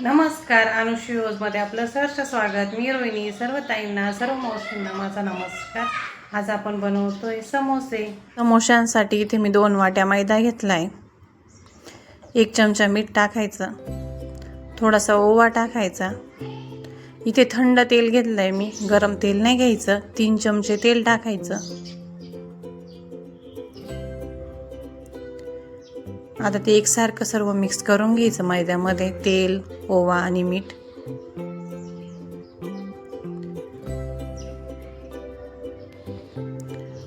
नमस्कार अनुषी आपलं सहर्ष स्वागत. मी रोहिणी सर्व ताईंना सर्व मावशींना माझा नमस्कार. आज आपण बनवतोय समोसे. समोश्यांसाठी इथे मी दोन वाट्या मैदा घेतलाय. एक चमचा मीठ टाकायचं. थोडासा ओवा टाकायचा. इथे थंड तेल घेतलंय मी. गरम तेल नाही घ्यायचं. तीन चमचे तेल टाकायचं. आता ते एकसारखं सर्व मिक्स करून घ्यायचं मैद्यामध्ये तेल ओवा आणि मीठ.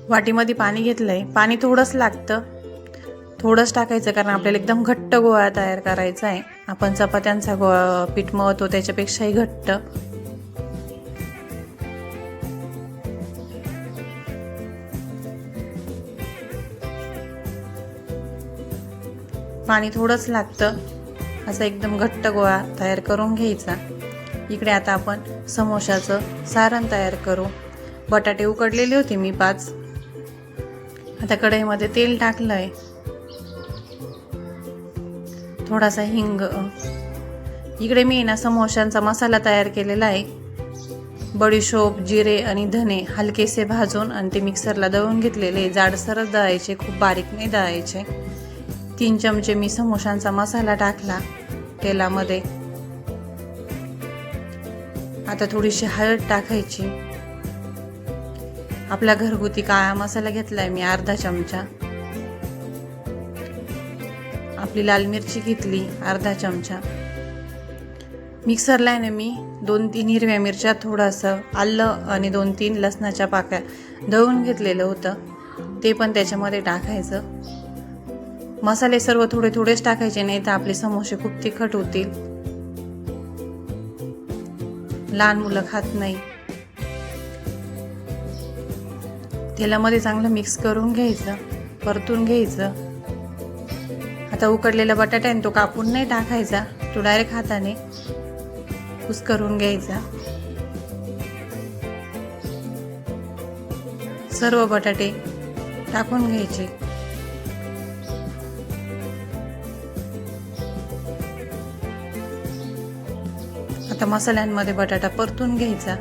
वाटीमध्ये पाणी घेतलंय. पाणी थोडंच लागतं. थोडंच टाकायचं कारण आपल्याला एकदम घट्ट गोळा तयार करायचा आहे. आपण चपात्यांचा गोळा पीठ मळतो त्याच्यापेक्षाही घट्ट. पाणी थोडंच लागतं. असं एकदम घट्ट गोळा तयार करून घ्यायचा. इकडे आता आपण समोशाचं सारण तयार करू. बटाटे उकडलेले होते मी पाच. आता कढईमध्ये तेल टाकलं आहे थोडासा हिंग. इकडे मी ना समोशांचा मसाला तयार केलेला आहे. बडीशोप जिरे आणि धने हलकेसे भाजून आणि ते मिक्सरला दळून घेतलेले. जाडसरच दळायचे खूप बारीक नाही दळायचे. तीन चमचे म्हणजे मी समोशांचा मसाला टाकला तेलामध्ये. आता थोडीशी हळद टाकायची. आपला घरगुती काळा मसाला घेतलाय मी अर्धा चमचा. आपली लाल मिरची घेतली अर्धा चमचा. मिक्सरला आहे ना मी दोन तीन हिरव्या मिरच्या थोडंसं आलं आणि दोन तीन लसणाच्या पाकळ्या दळून घेतलेलं होतं. ते पण त्याच्यामध्ये टाकायचं. मसाले सर्व थोडे थोडेच टाकायचे नाही तर आपले समोसे खूप तिखट होतील. लहान मुलं खात नाही. तेलामध्ये चांगलं मिक्स करून घ्यायचं परतून घ्यायचं. आता उकडलेला बटाटा आहे तो कापून नाही टाकायचा तो डायरेक्ट हाताने कुस करून घ्यायचा. सर्व बटाटे टाकून घ्यायचे. आता मसाल्यांमध्ये बटाटा परतून घ्यायचा.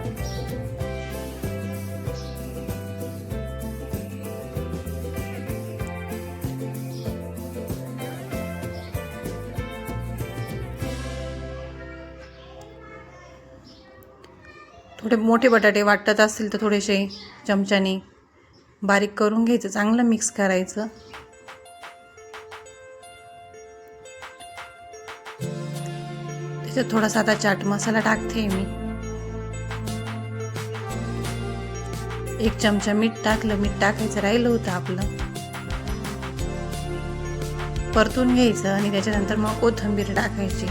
थोडे मोठे बटाटे वाटत असतील तर थोडेसे चमच्याने बारीक करून घ्यायचं चांगलं मिक्स करायचं. त्याच्यात थोडासा आता चाट मसाला टाकते मी. एक चमचा मीठ टाकलं मीठ टाकायचं राहिलं होतं आपलं. परतून घ्यायचं आणि त्याच्यानंतर मग कोथिंबीर टाकायची.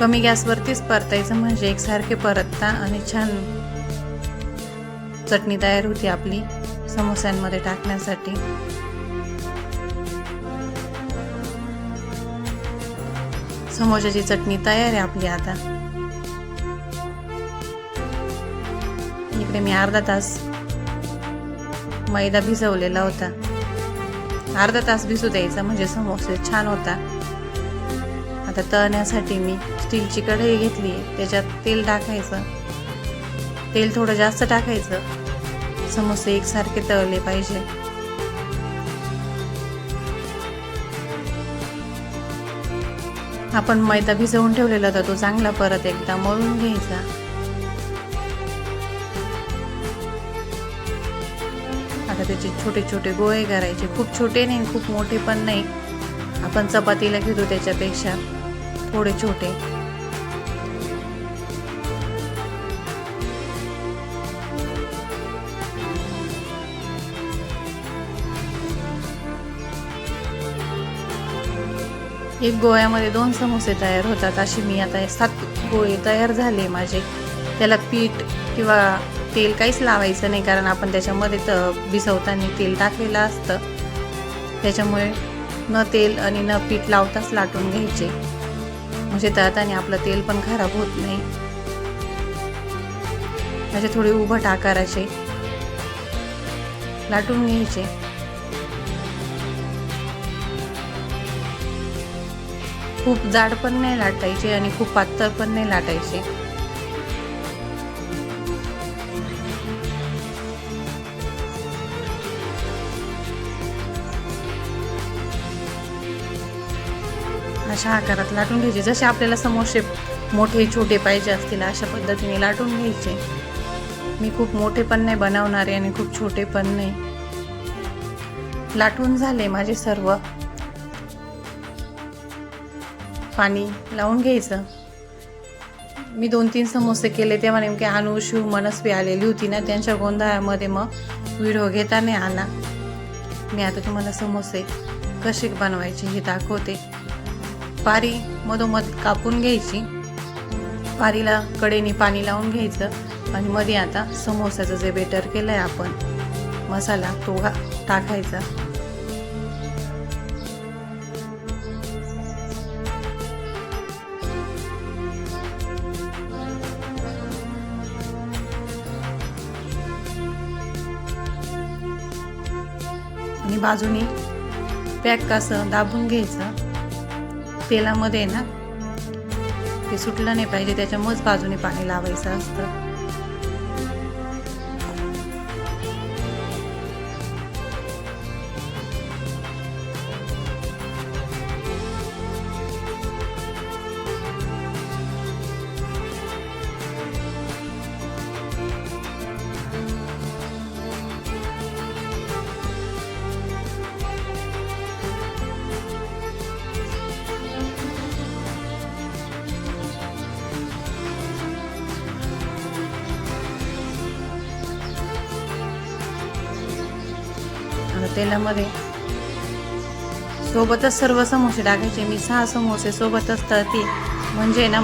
कमी गॅसवरतीच परतायचं म्हणजे एकसारखे परतता आणि छान चटणी तयार होती आपली समोस्यांमध्ये टाकण्यासाठी. समोसाची चटणी तयार आहे आपली आता. इकडे मी अर्धा तास मैदा भिजवलेला होता. अर्धा तास भिजू द्यायचा म्हणजे समोसे छान होता. आता तळण्यासाठी मी स्टीलची कढई घेतली त्याच्यात तेल टाकायचं. तेल थोडं जास्त टाकायचं. समोसे एकसारखे तळले पाहिजे. आपण मैदा भिजवून ठेवलेला होता तो चांगला परत एकदा मळून घ्यायचा. आता त्याचे छोटे छोटे गोळे करायचे. खूप छोटे नाही खूप मोठे पण नाही. आपण चपातीला घेतो त्याच्यापेक्षा थोडे छोटे. एक गोळ्यामध्ये दोन समोसे तयार होतात असे मी आता सात गोळे तयार झाले माझे. त्याला पीठ किंवा तेल काहीच लावायचं नाही कारण आपण त्याच्यामध्ये तर भिजवताना तेल टाकलेलं असतं. त्याच्यामुळे न तेल आणि न पीठ लावताच लाटून घ्यायचे. म्हणजे तळताना आपलं तेल पण खराब होत नाही. असे थोडे उभट आकाराचे लाटून घ्यायचे. खूप जाड पण नाही लाटायचे आणि खूप पातळ पण नाही लाटायचे. अशा आकारात लाटून घ्यायचे. जसे आपल्याला समोसे मोठे छोटे पाहिजे असतील अशा पद्धतीने लाटून घ्यायचे. मी खूप मोठे पण नाही बनवणारे आणि खूप छोटे पण नाही. लाटून झाले माझे सर्व. पाणी लावून घ्यायचं. मी दोन तीन समोसे केले तेव्हा नेमके अनु शिव मनस्वी आलेली होती ना त्यांच्या गोंधळामध्ये मग व्हिडिओ हो घेता नाही आला. मी आता तुम्हाला समोसे कसे बनवायचे हे दाखवते. पारी मधोमध कापून घ्यायची. पारीला कडेने पाणी लावून घ्यायचं आणि मध्ये आता समोसाचं जे बेटर केलं आहे आपण मसाला तो टाकायचा. आणि बाजूनी पॅक कसं दाबून घ्यायचं तेलामध्ये ना ते सुटलं नाही पाहिजे त्याच्यामुळेच बाजूने पाणी लावायचं असतं. तेलामध्ये. सोबतच सर्व समोसे टाकायचे. मी सहा समोसे सोबतच तळते. म्हणजे ना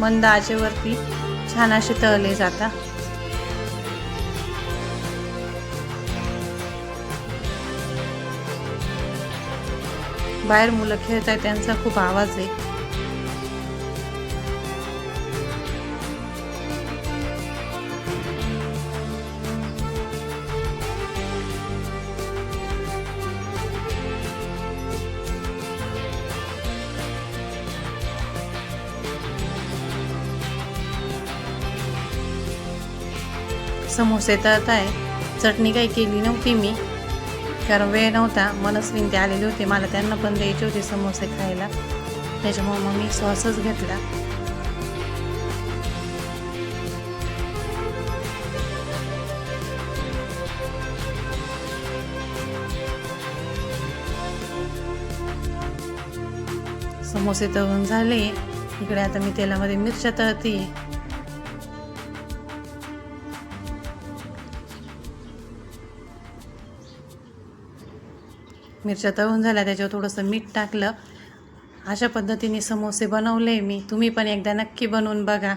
मंद आचेवरती छान असे तळले जातात. बाहेर मुलं खेळत आहेत त्यांचा खूप आवाज आहे. समोसे तळत आहे. चटणी काही केली नव्हती मी. कारण वेळ नव्हता. मनस्विन ते आलेले होते. मला त्यांना पण द्यायचे होते समोसे खायला. त्याच्यामुळे मग मी सॉसच घेतला. समोसे तळून झाले. इकडे आता मी तेलामध्ये मिरच्या तळते. मिरच्या तळून झाल्या त्याच्यावर थोडंसं मीठ टाकलं. अशा पद्धतीने समोसे बनवले मी. तुम्ही पण एकदा नक्की बनवून बघा.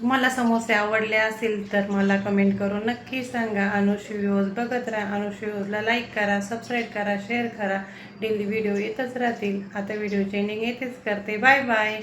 तुम्हाला समोसे आवडले असेल तर मला कमेंट करून नक्की सांगा. अनुशी व्ह्यूज बघत राहा. अनुशी व्ह्यूजला लाईक करा सबस्क्राईब करा शेअर करा. डेली व्हिडिओ येतच राहतील. आता व्हिडिओ चेंडिंग येतेच करते. Bye bye